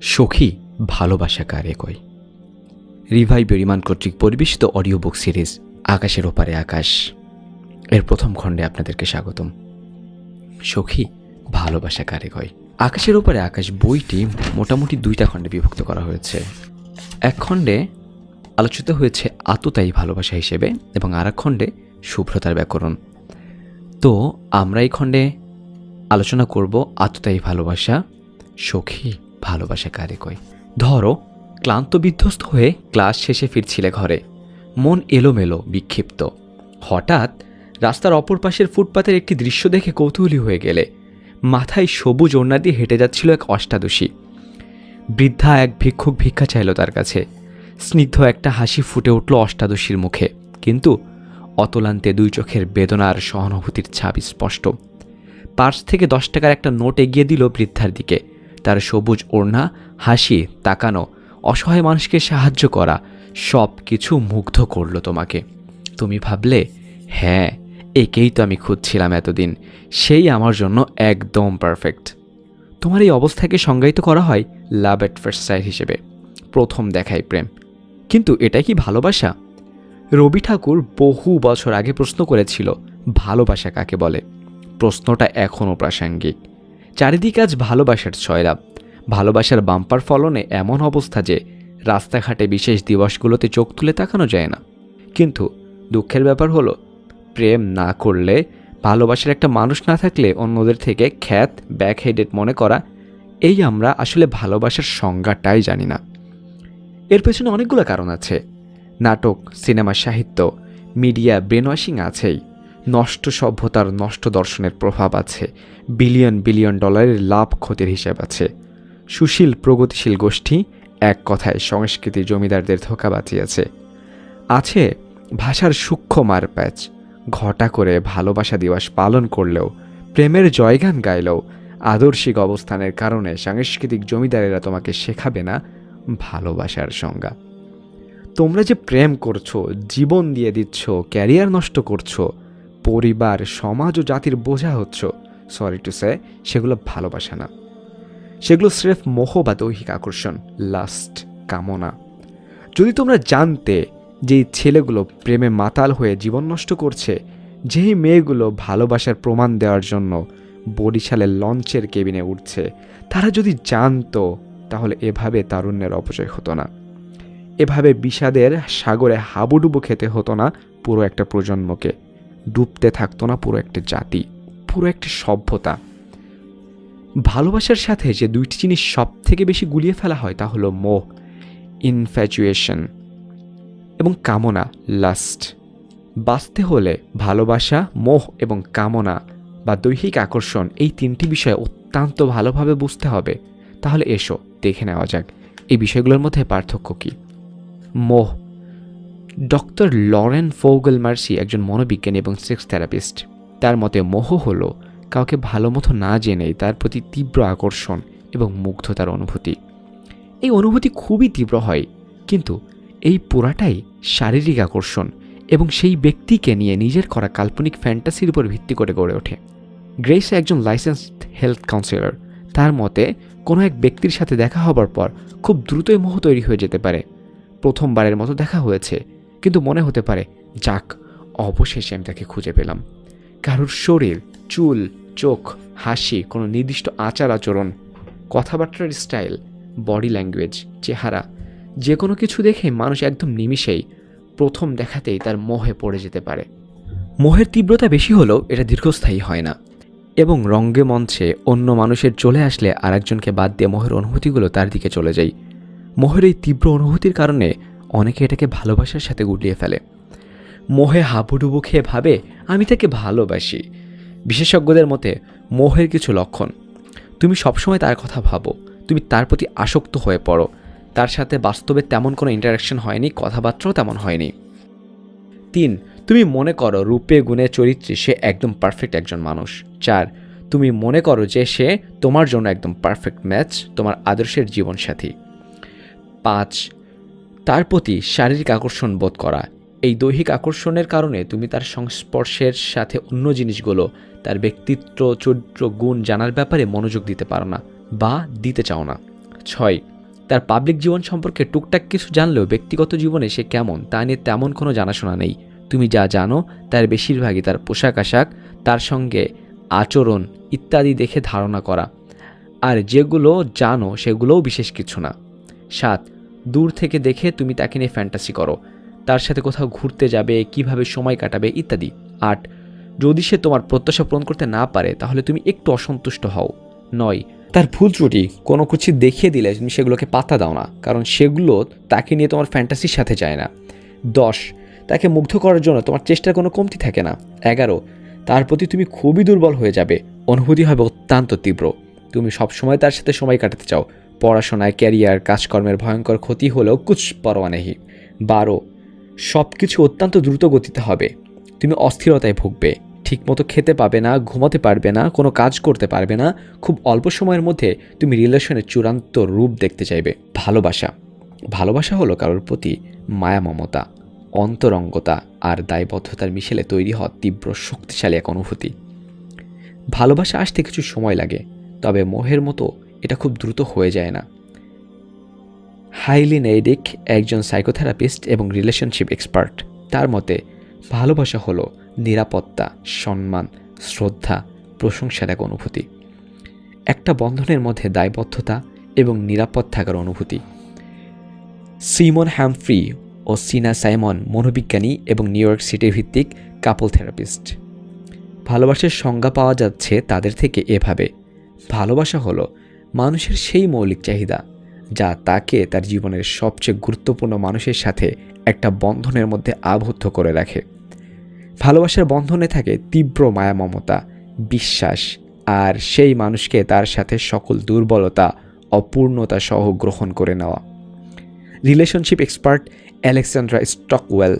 সখী ভালোবাসা কারে কয়? রিভাই বেরিমান কর্তৃক পরিবেশিত অডিও বুক সিরিজ আকাশের ওপারে আকাশ। এর প্রথম খণ্ডে আপনাদেরকে স্বাগতম। সখী ভালোবাসা কারে কয়? আকাশের ওপারে আকাশ বইটি মোটামুটি দুইটা খণ্ডে বিভক্ত করা হয়েছে। এক খণ্ডে আলোচিত হয়েছে আততায়ী ভালোবাসা হিসেবে এবং আর এক খণ্ডে শুভ্রতার ব্যাকরণ। তো আমরা এই খণ্ডে আলোচনা করব আততায়ী ভালোবাসা, সখী ভালোবাসা কারে কয়। ধরো, ক্লান্ত বিধ্বস্ত হয়ে ক্লাস শেষে ফিরছিলে ঘরে। মন এলোমেলো, বিক্ষিপ্ত। হঠাৎ রাস্তার অপর পাশের ফুটপাতের একটি দৃশ্য দেখে কৌতূহলী হয়ে গেলে। মাথায় সবুজ ওড়না দিয়ে হেঁটে যাচ্ছিল এক অষ্টাদশী। বৃদ্ধা এক ভিক্ষুক ভিক্ষা চাইল তার কাছে। স্নিগ্ধ একটা হাসি ফুটে উঠল অষ্টাদশীর মুখে। কিন্তু অতলান্তে দুই চোখের বেদনার সহানুভূতির ছাপ স্পষ্ট। পার্স থেকে দশ টাকার একটা নোট এগিয়ে দিল বৃদ্ধার দিকে। তার সবুজ ওড়না, হাসি, তাকানো, অসহায় মানুষকে সাহায্য করা, সব কিছু মুগ্ধ করল তোমাকে। তুমি ভাবলে হ্যাঁ একেই তো আমি খুঁজছিলাম এতদিন, সেই আমার জন্য একদম পারফেক্ট তোমার এই অবস্থাকে সংজ্ঞায়িত করা হয় লাভ এট ফার্স্ট সাইট হিসেবে, প্রথম দেখায় প্রেম। কিন্তু এটা কি ভালোবাসা? রবি ঠাকুর বহু বছর আগে প্রশ্ন করেছিল, ভালোবাসা কাকে বলে? প্রশ্নটা এখনও প্রাসঙ্গিক। চারিদিকে আজ ভালোবাসার ছয়রাব ভালোবাসার বাম্পার ফলনে এমন অবস্থা যে রাস্তাঘাটে বিশেষ দিবসগুলোতে চোখ তুলে তাকানো যায় না। কিন্তু দুঃখের ব্যাপার হলো, প্রেম না করলে, ভালোবাসার একটা মানুষ না থাকলে অন্যদের থেকে খ্যাত ব্যাকহেডেড মনে করা, এই আমরা আসলে ভালোবাসার সংজ্ঞাটাই জানি না। এর পেছনে অনেকগুলো কারণ আছে। নাটক, সিনেমা সাহিত্য, মিডিয়া, ব্রেনওয়াশিং আছেই। নষ্ট সভ্যতার নষ্ট দর্শনের প্রভাব আছে। বিলিয়ন বিলিয়ন ডলারের লাভ ক্ষতির হিসাব আছে। সুশীল, প্রগতিশীল গোষ্ঠী এক কথায় সংস্কৃতি জমিদারদের ধোকা বাঁচিয়েছে। আছে ভাষার সূক্ষ্ম মারপ্যাচ। ঘটা করে ভালোবাসা দিবস পালন করলেও, প্রেমের জয়গান গাইলেও, আদর্শিক অবস্থানের কারণে সাংস্কৃতিক জমিদারেরা তোমাকে শেখাবে না ভালোবাসার সংজ্ঞা। তোমরা যে প্রেম করছ, জীবন দিয়ে দিচ্ছ, ক্যারিয়ার নষ্ট করছ পরিবার, সমাজ ও জাতির বোঝা হচ্ছ। সরি টু সে সেগুলো ভালোবাসা না। সেগুলো স্রেফ মোহ বা দৈহিক আকর্ষণ লাস্ট কামনা। যদি তোমরা জানতে যে ছেলেগুলো প্রেমে মাতাল হয়ে জীবন নষ্ট করছে, যেই মেয়েগুলো ভালোবাসার প্রমাণ দেওয়ার জন্য বরিশালের লঞ্চের কেবিনে উঠছে, তারা যদি জানতো, তাহলে এভাবে তারুণ্যের অপচয় হতো না। এভাবে বিষাদের সাগরে হাবুডুবু খেতে হতো না পুরো একটা প্রজন্মকে। ডুবতে থাকতো না পুরো একটা জাতি, পুরো একটা সভ্যতা। ভালোবাসার সাথে যে দুইটি জিনিস সব থেকে বেশি গুলিয়ে ফেলা হয় তা হলো মোহ ইনফ্যাচুয়েশন এবং কামনা লাস্ট বাঁচতে হলে ভালোবাসা, মোহ এবং কামনা বা দৈহিক আকর্ষণ এই তিনটি বিষয় অত্যন্ত ভালোভাবে বুঝতে হবে। তাহলে এসো, দেখে নেওয়া যাক, এই বিষয়গুলোর মধ্যে পার্থক্য কী? মোহ ডক্টর লরেন ফৌগল মার্সি একজন মনোবিজ্ঞানী এবং সেক্স থেরাপিস্ট। তার মতে, মোহ হলো কাউকে ভালো মতো না জেনেই তার প্রতি তীব্র আকর্ষণ এবং মুগ্ধতার অনুভূতি। এই অনুভূতি খুবই তীব্র হয়, কিন্তু এই পুরাটাই শারীরিক আকর্ষণ এবং সেই ব্যক্তিকে নিয়ে নিজের করা কাল্পনিক ফ্যান্টাসির উপর ভিত্তি করে গড়ে ওঠে। গ্রেস একজন লাইসেন্সড হেলথ কাউন্সিলর। তার মতে, কোনো এক ব্যক্তির সাথে দেখা হবার পর খুব দ্রুতই মোহ তৈরি হয়ে যেতে পারে। প্রথমবারের মতো দেখা হয়েছে কিন্তু মনে হতে পারে, যাক, অবশেষে আমি তাকে খুঁজে পেলাম। কারোর শরীর, চুল, চোখ, হাসি, কোনো নির্দিষ্ট আচার আচরণ, কথাবার্তার স্টাইল, বডি ল্যাঙ্গুয়েজ, চেহারা, যে কোনো কিছু দেখে মানুষ একদম নিমিষেই প্রথম দেখাতেই তার মোহে পড়ে যেতে পারে। মোহের তীব্রতা বেশি হলেও এটা দীর্ঘস্থায়ী হয় না এবং রঙ্গে মঞ্চে অন্য মানুষের চলে আসলে আরেকজনকে বাদ দিয়ে মোহের অনুভূতিগুলো তার দিকে চলে যায়। মোহের এই তীব্র অনুভূতির কারণে অনেকে এটাকে ভালোবাসার সাথে গুলিয়ে ফেলে। মোহে হাবুডুবু খেয়ে ভাবে, আমি তাকে ভালোবাসি। বিশেষজ্ঞদের মতে, মোহের কিছু লক্ষণ। তুমি সবসময় তার কথা ভাবো। তুমি তার প্রতি আসক্ত হয়ে পড়ো। তার সাথে বাস্তবে তেমন কোনো ইন্টারাকশন হয়নি, কথাবার্তাও তেমন হয়নি। তিন, তুমি মনে করো রূপে, গুণে, চরিত্রে সে একদম পারফেক্ট একজন মানুষ। চার, তুমি মনে করো যে সে তোমার জন্য একদম পারফেক্ট ম্যাচ তোমার আদর্শের জীবনসাথী। পাঁচ তার প্রতি শারীরিক আকর্ষণ বোধ করা। এই দৈহিক আকর্ষণের কারণে তুমি তার সংস্পর্শের সাথে অন্য জিনিসগুলো, তার ব্যক্তিত্ব, চরিত্র, গুণ জানার ব্যাপারে মনোযোগ দিতে পারো না বা দিতে চাও না। ছয়, তার পাবলিক জীবন সম্পর্কে টুকটাক কিছু জানলেও ব্যক্তিগত জীবনে সে কেমন, তা নিয়ে তেমন কোনো জানাশোনা নেই। তুমি যা জানো, তার বেশিরভাগই তার পোশাক আশাক, তার সঙ্গে আচরণ ইত্যাদি দেখে ধারণা করা। আর যেগুলো জানো, সেগুলোও বিশেষ কিছু না। সাত দূর থেকে দেখে তুমি তাকে নিয়ে ফ্যান্টাসি করো। তার সাথে কোথাও ঘুরতে যাবে, কীভাবে সময় কাটাবে, ইত্যাদি। আট, যদি সে তোমার প্রত্যাশা পূরণ করতে না পারে, তাহলে তুমি একটু অসন্তুষ্ট হও। নয়, তার ভুল ত্রুটি, কোনো কিছু দেখিয়ে দিলে তুমি সেগুলোকে পাতা দাও না, কারণ সেগুলো তাকে নিয়ে তোমার ফ্যান্টাসির সাথে যায় না। দশ, তাকে মুগ্ধ করার জন্য তোমার চেষ্টার কোনো কমতি থাকে না। এগারো, তার প্রতি তুমি খুবই দুর্বল হয়ে যাবে। অনুভূতি হবে অত্যন্ত তীব্র। তুমি সবসময় তার সাথে সময় কাটাতে চাও। পড়াশোনায়, ক্যারিয়ার, কাজকর্মের ভয়ঙ্কর ক্ষতি হলেও কুচ পরোয়া নেই। বারো সব কিছু অত্যন্ত দ্রুত গতিতে হবে। তুমি অস্থিরতায় ভুগবে। ঠিকমতো খেতে পাবে না, ঘুমাতে পারবে না, কোনো কাজ করতে পারবে না। খুব অল্প সময়ের মধ্যে তুমি রিলেশনের চূড়ান্ত রূপ দেখতে চাইবে। ভালোবাসা। ভালোবাসা হলো কারোর প্রতি মায়া মমতা অন্তরঙ্গতা আর দায়বদ্ধতার মিশেলে তৈরি হওয়া তীব্র শক্তিশালী এক অনুভূতি। ভালোবাসা আসতে কিছু সময় লাগে, তবে মোহের মতো এটা খুব দ্রুত হয়ে যায় না। হাইলি নেইডিক একজন সাইকোথেরাপিস্ট এবং রিলেশনশিপ এক্সপার্ট। তার মতে, ভালোবাসা হলো নিরাপত্তা, সম্মান, শ্রদ্ধা প্রশংসার এক অনুভূতি। একটা বন্ধনের মধ্যে দায়বদ্ধতা এবং নিরাপদ থাকার অনুভূতি। সিমন হ্যামফ্রি ও সিনা সাইমন মনোবিজ্ঞানী এবং নিউ ইয়র্ক সিটি ভিত্তিক কাপল থেরাপিস্ট। ভালোবাসার সংজ্ঞা পাওয়া যাচ্ছে তাদের থেকে এভাবে। ভালোবাসা হলো মানুষের সেই মৌলিক চাহিদা, যা তাকে তার জীবনের সবচেয়ে গুরুত্বপূর্ণ মানুষের সাথে একটা বন্ধনের মধ্যে আবদ্ধ করে রাখে। ভালোবাসার বন্ধনে থাকে তীব্র মায়া মমতা বিশ্বাস, আর সেই মানুষকে তার সাথে সকল দুর্বলতা, অপূর্ণতা সহ গ্রহণ করে নেওয়া। Relationship expert Alexandra Stockwell,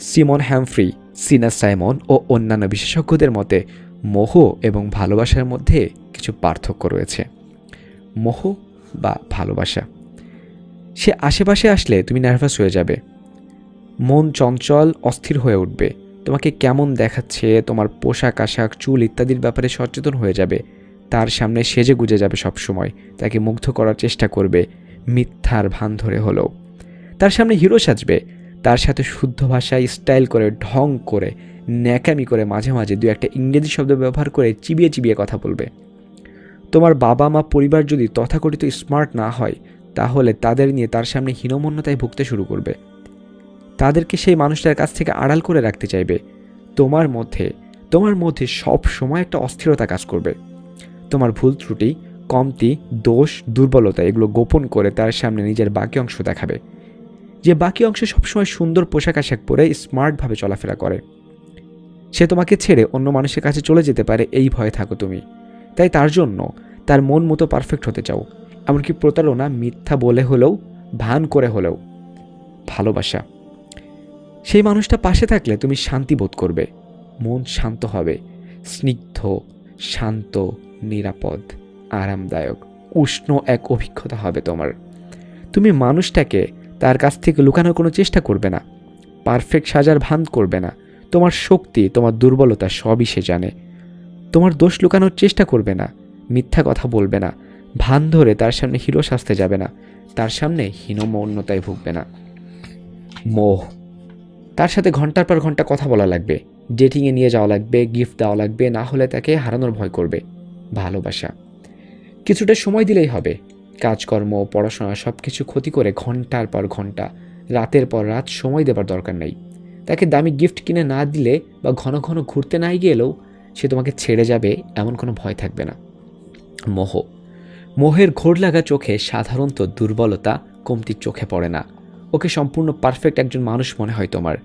Simon Humphrey, Sina Simon ও অন্যান্য বিশেষজ্ঞদের মতে, মোহ এবং ভালোবাসার মধ্যে কিছু পার্থক্য রয়েছে। মোহ বা ভালোবাসা। সে আশেপাশে আসলে তুমি নার্ভাস হয়ে যাবে। মন চঞ্চল, অস্থির হয়ে উঠবে। তোমাকে কেমন দেখাচ্ছে, তোমার পোশাক, আশাক, চুল ইত্যাদির ব্যাপারে সচেতন হয়ে যাবে। তার সামনে সেজে গুজে যাবে সব সময় তাকে মুগ্ধ করার চেষ্টা করবে। মিথ্যার ভান ধরে হলেও। তার সামনে হিরো সাজবে। তার সাথে শুদ্ধ ভাষায় স্টাইল করে, ঢং করে, ন্যাকামি করে মাঝে মাঝে দু একটা ইংরেজি শব্দ ব্যবহার করে চিবিয়ে চিবিয়ে কথা বলবে। তোমার বাবা মা পরিবার যদি তথাকথিত স্মার্ট না হয়, তাহলে তাদের নিয়ে তার সামনে হীনমন্যতায় ভুগতে শুরু করবে। তাদেরকে সেই মানুষটার কাছ থেকে আড়াল করে রাখতে চাইবে। তোমার মধ্যে তোমার মধ্যে সব সময় একটা অস্থিরতা কাজ করবে। তোমার ভুল ত্রুটি, কমতি, দোষ, দুর্বলতা এগুলো গোপন করে তার সামনে নিজের বাকি অংশ দেখাবে। যে বাকি অংশ সবসময় সুন্দর পোশাক আশাক পরে স্মার্টভাবে চলাফেরা করে। সে তোমাকে ছেড়ে অন্য মানুষের কাছে চলে যেতে পারে, এই ভয়ে থাকো তুমি। তাই তার জন্য তার মন মতো পারফেক্ট হতে চাও। এমনকি প্রতারণা মিথ্যা বলে হলেও, ভান করে হলেও। ভালোবাসা। সেই মানুষটা পাশে থাকলে তুমি শান্তি বোধ করবে। মন শান্ত হবে। স্নিগ্ধ, শান্ত, নিরাপদ, আরামদায়ক, উষ্ণ এক অভিজ্ঞতা হবে তোমার। তুমি মানুষটাকে তার কাছ থেকে লুকানোর কোনো চেষ্টা করবে না। পারফেক্ট সাজার ভান করবে না। তোমার শক্তি, তোমার দুর্বলতা সবই সে জানে। তোমার দোষ লুকানোর চেষ্টা করবে না। মিথ্যা কথা বলবে না। ভান ধরে তার সামনে হিরো সাজতে যাবে না। তার সামনে হীনমন্যতায় ভুগবে না। মোহ। তার সাথে ঘণ্টার পর ঘণ্টা কথা বলা লাগবে। ডেটিংয়ে নিয়ে যাওয়া লাগবে, গিফট দেওয়া লাগবে, না হলে তাকে হারানোর ভয় করবে। ভালোবাসা। কিছুটা সময় দিলেই হবে। কাজকর্ম, পড়াশোনা সব কিছু ক্ষতি করে ঘণ্টার পর ঘণ্টা, রাতের পর রাত সময় দেবার দরকার নেই। তাকে দামি গিফট কিনে না দিলে বা ঘন ঘন ঘুরতে নাই গেলেও সে তোমাকে ছেড়ে যাবে, এমন কোনো ভয় থাকবে না। মোহ। মোহের ঘোর লাগা চোখে সাধারণত দুর্বলতা কমতির চোখে পড়ে না। ওকে সম্পূর্ণ পারফেক্ট একজন মানুষ মনে হয় তোমার।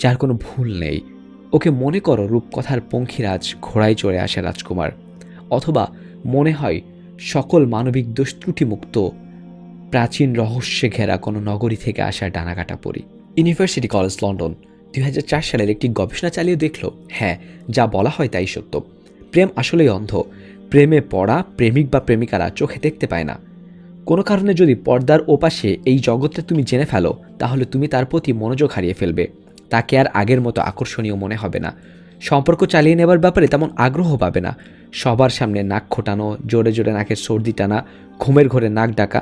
যার কোনো ভুল নেই। ওকে মনে করো রূপকথার পঙ্খিরাজ ঘোড়ায় চড়ে আসে রাজকুমার। অথবা মনে হয় সকল মানবিক দোষ ত্রুটিমুক্ত, প্রাচীন রহস্যে ঘেরা কোনো নগরী থেকে আসা ডানাকাটা পরি। University college, London. দুই হাজার চার সালের একটি গবেষণা চালিয়ে দেখল হ্যাঁ যা বলা হয় তাই সত্য। প্রেম আসলেই অন্ধ। প্রেমে পড়া প্রেমিক বা প্রেমিকারা চোখে দেখতে পায় না। কোনো কারণে যদি পর্দার ওপাশে এই জগৎটা তুমি জেনে ফেলো, তাহলে তুমি তার প্রতি মনোযোগ হারিয়ে ফেলবে। তাকে আর আগের মতো আকর্ষণীয় মনে হবে না। সম্পর্ক চালিয়ে নেবার ব্যাপারে তেমন আগ্রহ পাবে না। সবার সামনে নাক খোটানো, জোরে জোরে নাকের সর্দি টানা, ঘুমের ঘরে নাক ডাকা,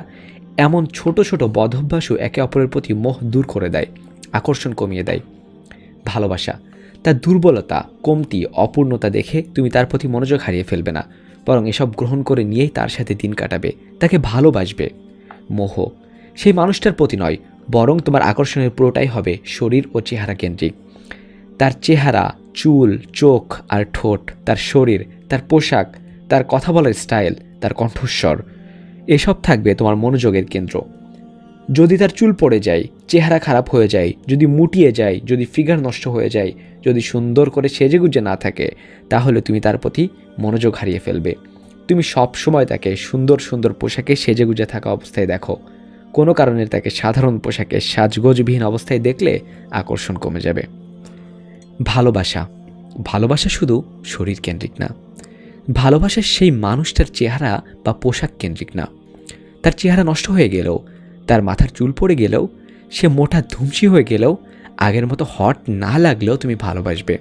এমন ছোট ছোট বদভ্যাসও একে অপরের প্রতি মোহ দূর করে দেয়, আকর্ষণ কমিয়ে দেয়। ভালোবাসা। তার দুর্বলতা, কমতি, অপূর্ণতা দেখে তুমি তার প্রতি মনোযোগ হারিয়ে ফেলবে না। বরং এসব গ্রহণ করে নিয়েই তার সাথে দিন কাটাবে, তাকে ভালোবাসবে। মোহ, সেই মানুষটার প্রতি নয়, বরং তোমার আকর্ষণের পুরোটাই হবে শরীর ও চেহারা কেন্দ্রিক। তার চেহারা, চুল, চোখ আর ঠোঁট, তার শরীর, তার পোশাক, তার কথা বলার স্টাইল, তার কণ্ঠস্বর, এসব থাকবে তোমার মনোযোগের কেন্দ্র। যদি তার চুল পড়ে যায়, চেহারা খারাপ হয়ে যায়, যদি মুটিয়ে যায়, যদি ফিগার নষ্ট হয়ে যায়, যদি সুন্দর করে সেজেগুজে না থাকে, তাহলে তুমি তার প্রতি মনোযোগ হারিয়ে ফেলবে। তুমি সব সময় তাকে সুন্দর সুন্দর পোশাকে সেজেগুজে থাকা অবস্থায় দেখো। কোনো কারণে তাকে সাধারণ পোশাকে সাজগোজবিহীন অবস্থায় দেখলে আকর্ষণ কমে যাবে। ভালোবাসা। ভালোবাসা শুধু শরীর কেন্দ্রিক না। ভালোবাসা সেই মানুষটার চেহারা বা পোশাক কেন্দ্রিক না। তার চেহারা নষ্ট হয়ে গেলেও তার মাথার চুল পড়ে গেলেও, সে মোটা ধুমসি হয়ে গেলেও, আগের মতো হট না লাগলেও তুমি ভালোবাসবে।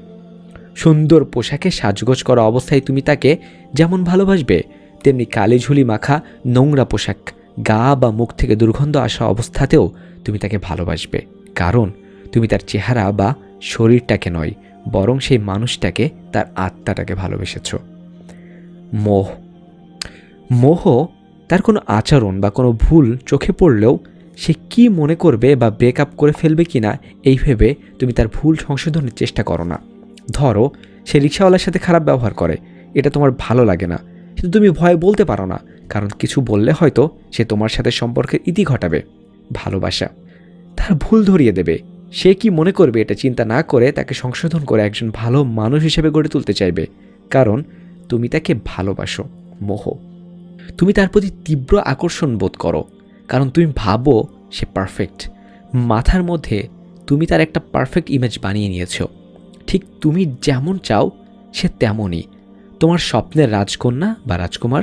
সুন্দর পোশাকে সাজগোজ করা অবস্থায় তুমি তাকে যেমন ভালোবাসবে, তেমনি কালি ঝুলি মাখা নোংরা পোশাক, গা বা মুখ থেকে দুর্গন্ধ আসা অবস্থাতেও তুমি তাকে ভালোবাসবে। কারণ, তুমি তার চেহারা বা শরীরটাকে নয়, বরং সেই মানুষটাকে, তার আত্মাটাকে ভালোবেসেছ। মোহ। মোহ তার কোনো আচরণ বা কোনো ভুল চোখে পড়লেও সে কি মনে করবে বা ব্রেকআপ করে ফেলবে কি না এই ভেবে তুমি তার ভুল সংশোধনের চেষ্টা করো না। ধরো, সে রিক্সাওয়ালার সাথে খারাপ ব্যবহার করে। এটা তোমার ভালো লাগে না। কিন্তু তুমি ভয়ে বলতে পারো না, কারণ কিছু বললে হয়তো সে তোমার সাথে সম্পর্কের ইতি ঘটাবে। ভালোবাসা। তার ভুল ধরিয়ে দেবে। সে কি মনে করবে এটা চিন্তা না করে তাকে সংশোধন করে একজন ভালো মানুষ হিসেবে গড়ে তুলতে চাইবে? কারণ তুমি তাকে ভালোবাসো, মোহ। তুমি তার প্রতি তীব্র আকর্ষণ বোধ করো, কারণ তুমি ভাবো সে পারফেক্ট মাথার মধ্যে তুমি তার একটা পারফেক্ট ইমেজ বানিয়ে নিয়েছ। ঠিক তুমি যেমন চাও, সে তেমনই। তোমার স্বপ্নের রাজকন্যা বা রাজকুমার,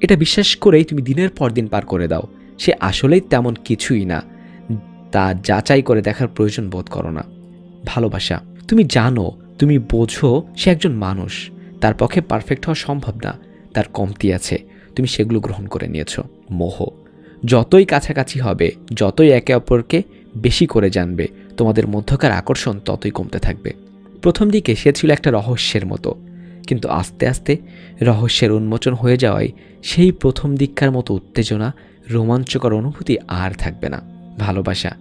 এটা বিশ্বাস করেই তুমি দিনের পর দিন পার করে দাও। সে আসলেই তেমন কিছুই না, তা যাচাই করে দেখার প্রয়োজন বোধ করো না। ভালোবাসা, তুমি জানো, তুমি বোঝো সে একজন মানুষ। তার পক্ষে পারফেক্ট হওয়া সম্ভব না, তার কমতি আছে। তুমি সেগুলো গ্রহণ করে নিয়েছো। মোহ, যতই কাছাকাছি হবে, যতই একে অপরকে বেশি করে জানবে, তোমাদের মধ্যকার আকর্ষণ ততই কমতে থাকবে। প্রথম দিকে সে ছিল একটা রহস্যের মতো, কিন্তু আস্তে আস্তে রহস্যের উন্মোচন হয়ে যাওয়ায় সেই প্রথম দিককার মতো উত্তেজনা, রোমাঞ্চকর অনুভূতি আর থাকবে না। ভালোবাসা,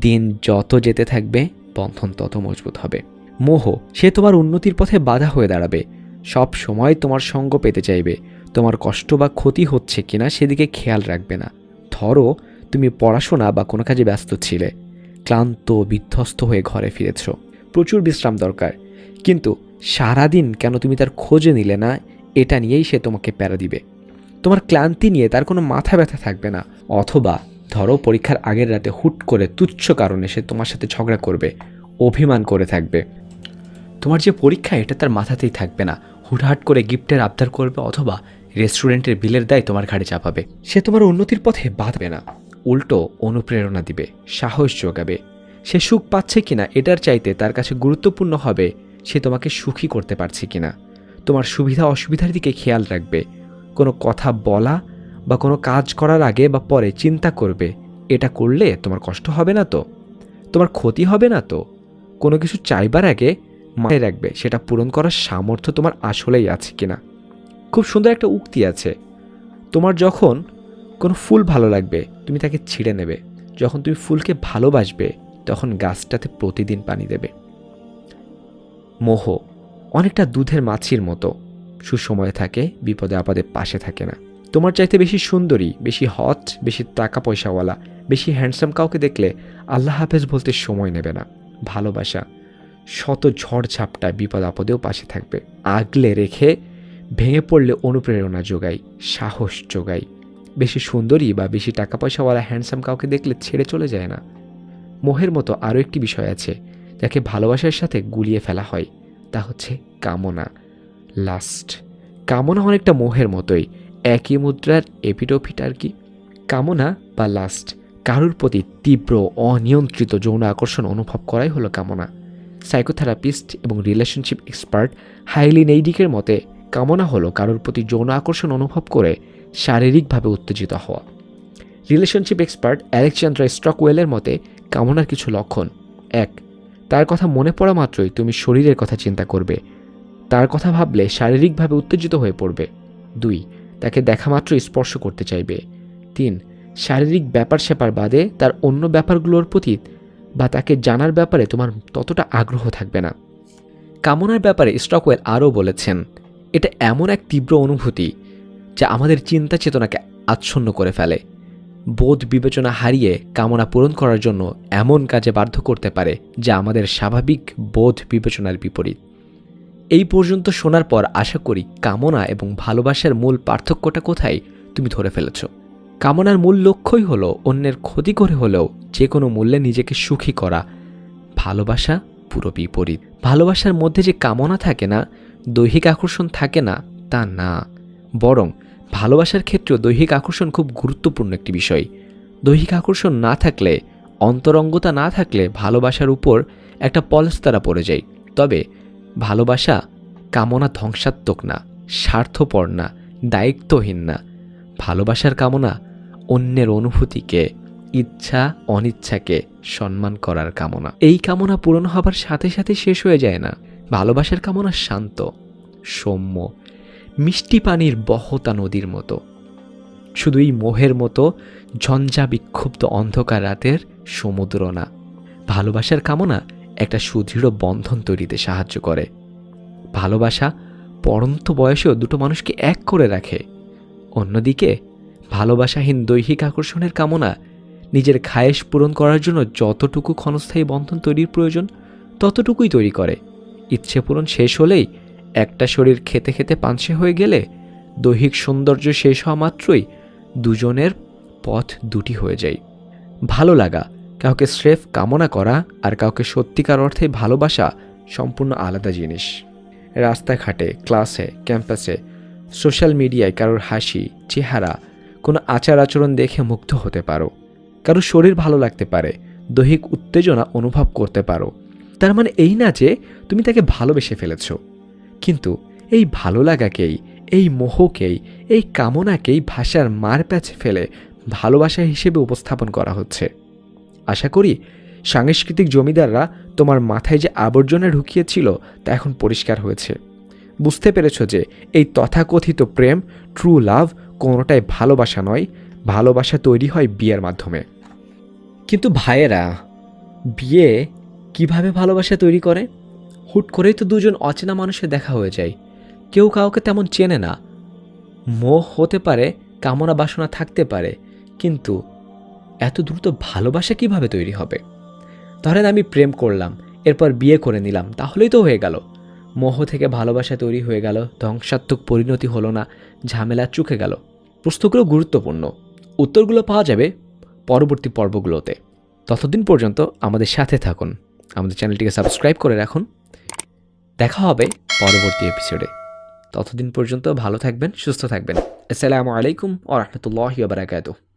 দিন যত যেতে থাকবে, বন্ধন তত মজবুত হবে। মোহ, সে তোমার উন্নতির পথে বাধা হয়ে দাঁড়াবে। সব সময় তোমার সঙ্গ পেতে চাইবে। তোমার কষ্ট বা ক্ষতি হচ্ছে কিনা সেদিকে খেয়াল রাখবে না। ধরো, তুমি পড়াশোনা বা কোনো কাজে ব্যস্ত ছিলে। ক্লান্ত, বিধ্বস্ত হয়ে ঘরে ফিরেছ। প্রচুর বিশ্রাম দরকার। কিন্তু সারাদিন কেন তুমি তার খোঁজে নিলে না? এটা নিয়েই সে তোমাকে প্যারা দিবে। তোমার ক্লান্তি নিয়ে তার কোনো মাথা ব্যথা থাকবে না। অথবা, ধরো, পরীক্ষার আগের রাতে হুট করে তুচ্ছ কারণে সে তোমার সাথে ঝগড়া করবে, অভিমান করে থাকবে। তোমার যে পরীক্ষা, এটা তার মাথাতেই থাকবে না। হুটহাট করে গিফটের আবদার করবে অথবা রেস্টুরেন্টের বিলের দায় তোমার ঘাড়ে চাপাবে। সে তোমার উন্নতির পথে বাঁধবে না। উল্টো অনুপ্রেরণা দিবে, সাহস যোগাবে। সে সুখ পাচ্ছে কিনা এটার চাইতে তার কাছে গুরুত্বপূর্ণ হবে সে তোমাকে সুখী করতে পারছে কিনা। তোমার সুবিধা অসুবিধার দিকে খেয়াল রাখবে। কোনো কথা বলা বা কোনো কাজ করার আগে বা পরে চিন্তা করবে, এটা করলে তোমার কষ্ট হবে না তো? তোমার ক্ষতি হবে না তো? কোনো কিছু চাইবার আগে মাথায় রাখবে, সেটা পূরণ করার সামর্থ্য তোমার আসলেই আছে কিনা। খুব সুন্দর একটা উক্তি আছে। তোমার যখন কোনো ফুল ভালো লাগবে, তুমি তাকে ছিঁড়ে নেবে। যখন তুমি ফুলকে ভালোবাসবে, তখন গাছটাতে প্রতিদিন পানি দেবে। মোহ অনেকটা দুধের মাছির মতো, সুসময়ে থাকে, বিপদে আপদে পাশে থাকে না। তোমার চাইতে বেশি সুন্দরী, বেশি হট, বেশি টাকা পয়সাওয়ালা বেশি হ্যান্ডসাম কাউকে দেখলে আল্লাহ হাফেজ বলতে সময় নেবে না। ভালোবাসা শত ঝড় ঝাপটা বিপদ আপদেও পাশে থাকবে। আগলে রেখে ভেঙে পড়লে অনুপ্রেরণা যোগাই সাহস যোগাই বেশি সুন্দরী বা বেশি টাকা পয়সাওয়ালা হ্যান্ডসাম কাউকে দেখলে ছেড়ে চলে যায় না। মোহের মতো আরও একটি বিষয় আছে, যাকে ভালোবাসার সাথে গুলিয়ে ফেলা হয়, তা হচ্ছে কামনা। লাস্ট। কামনা অনেকটা মোহের মতোই, একই মুদ্রার এপিটোপিট আর কি। কামনা বা লাস্ট, কারুর প্রতি তীব্র, অনিয়ন্ত্রিত যৌন আকর্ষণ অনুভব করাই হলো কামনা। সাইকোথেরাপিস্ট এবং রিলেশনশিপ এক্সপার্ট হাইলি নেইডিকের মতে কামনা হলো কারোর প্রতি যৌন আকর্ষণ অনুভব করে শারীরিকভাবে উত্তেজিত হওয়া। রিলেশনশিপ এক্সপার্ট অ্যালেকজান্ড্রা স্টকওয়েলের মতে, কামনার কিছু লক্ষণ। এক, তার কথা মনে পড়া মাত্রই তুমি শরীরের কথা চিন্তা করবে। তার কথা ভাবলে শারীরিকভাবে উত্তেজিত হয়ে পড়বে। দুই, তাকে দেখা মাত্রই স্পর্শ করতে চাইবে। তিন, শারীরিক ব্যাপার স্যাপার বাদে তার অন্য ব্যাপারগুলোর প্রতি বা তাকে জানার ব্যাপারে তোমার ততটা আগ্রহ থাকবে না। কামনার ব্যাপারে স্টকওয়েল আরও বলেছেন এটা এমন এক তীব্র অনুভূতি যা আমাদের চিন্তা চেতনাকে আচ্ছন্ন করে ফেলে। বোধ বিবেচনা হারিয়ে কামনা পূরণ করার জন্য এমন কাজে বাধ্য করতে পারে যা আমাদের স্বাভাবিক বোধ বিবেচনার বিপরীত। এই পর্যন্ত শোনার পর আশা করি কামনা এবং ভালোবাসার মূল পার্থক্যটা কোথায় তুমি ধরে ফেলেছ। কামনার মূল লক্ষ্যই হলো অন্যের ক্ষতি করে হলেও যে কোনো মূল্যে নিজেকে সুখী করা। ভালোবাসা পুরো বিপরীত। ভালোবাসার মধ্যে যে কামনা থাকে না দৈহিক আকর্ষণ থাকে না, তা না। বরং ভালোবাসার ক্ষেত্রেও দৈহিক আকর্ষণ খুব গুরুত্বপূর্ণ একটি বিষয়। দৈহিক আকর্ষণ না থাকলে, অন্তরঙ্গতা না থাকলে ভালোবাসার উপর একটা পলস্তারা পড়ে যায়। তবে ভালোবাসা কামনা ধ্বংসাত্মক না, স্বার্থপর না, দায়িত্বহীন না। ভালোবাসার কামনা অন্যের অনুভূতিকে, ইচ্ছা অনিচ্ছাকে সম্মান করার কামনা। এই কামনা পূরণ হবার সাথে সাথে শেষ হয়ে যায় না। ভালোবাসার কামনা শান্ত, সৌম্য, মিষ্টি পানির বহতা নদীর মতো। শুধু এই মোহের মতো ঝঞ্ঝা বিক্ষুব্ধ অন্ধকার রাতের সমুদ্র না, ভালোবাসার কামনা একটা সুদৃঢ় বন্ধন তৈরিতে সাহায্য করে। ভালোবাসা পরন্ত বয়সেও দুটো মানুষকে এক করে রাখে। অন্যদিকে, ভালোবাসাহীন দৈহিক আকর্ষণের কামনা নিজের খায়েশ পূরণ করার জন্য যতটুকু ক্ষণস্থায়ী বন্ধন তৈরির প্রয়োজন, ততটুকুই তৈরি করে। ইচ্ছে পূরণ শেষ হলেই একটা শরীর খেতে খেতে পাঞ্চে হয়ে গেলে দৈহিক সৌন্দর্য শেষ হওয়া মাত্রই দুজনের পথ দুটি হয়ে যায়। ভালো লাগা, কাউকে স্রেফ কামনা করা আর কাউকে সত্যিকার অর্থে ভালোবাসা সম্পূর্ণ আলাদা জিনিস। রাস্তাঘাটে, ক্লাসে, ক্যাম্পাসে, সোশ্যাল মিডিয়ায় কারোর হাসি, চেহারা, কোনো আচার আচরণ দেখে মুগ্ধ হতে পারো। কারও শরীর ভালো লাগতে পারে, দৈহিক উত্তেজনা অনুভব করতে পারো। তার মানে এই না যে তুমি তাকে ভালোবেসে ফেলেছ। কিন্তু এই ভালো লাগাকেই এই মোহকেই, এই কামনাকেই ভাষার মার প্যাচে ফেলে ভালোবাসা হিসেবে উপস্থাপন করা হচ্ছে। আশা করি সাংস্কৃতিক জমিদাররা তোমার মাথায় যে আবর্জনা ঢুকিয়েছিল তা এখন পরিষ্কার হয়েছে। বুঝতে পেরেছ যে এই তথাকথিত প্রেম ট্রু লাভ কোনোটাই ভালোবাসা নয়, ভালোবাসা তৈরি হয় বিয়ের মাধ্যমে। কিন্তু ভাইয়েরা, বিয়ে কীভাবে ভালোবাসা তৈরি করে? হুট করেই তো দুজন অচেনা মানুষের দেখা হয়ে যায়। কেউ কাউকে তেমন চেনে না। মোহ হতে পারে, কামনা বাসনা থাকতে পারে, কিন্তু এত দ্রুত ভালোবাসা কীভাবে তৈরি হবে? ধরেন আমি প্রেম করলাম, এরপর বিয়ে করে নিলাম, তাহলেই তো হয়ে গেল। মোহ থেকে ভালোবাসা তৈরি হয়ে গেল, ধ্বংসাত্মক পরিণতি হলো না, ঝামেলা চুকে গেল। প্রশ্নগুলো গুরুত্বপূর্ণ। উত্তরগুলো পাওয়া যাবে পরবর্তী পর্বগুলোতে। ততদিন পর্যন্ত আমাদের সাথে থাকুন। আমাদের চ্যানেলটিকে সাবস্ক্রাইব করে রাখুন। দেখা হবে পরবর্তী এপিসোডে ততদিন পর্যন্ত ভালো থাকবেন, সুস্থ থাকবেন। আসসালামু আলাইকুম ও রহমতুল্লাহ বারাকাতুহ।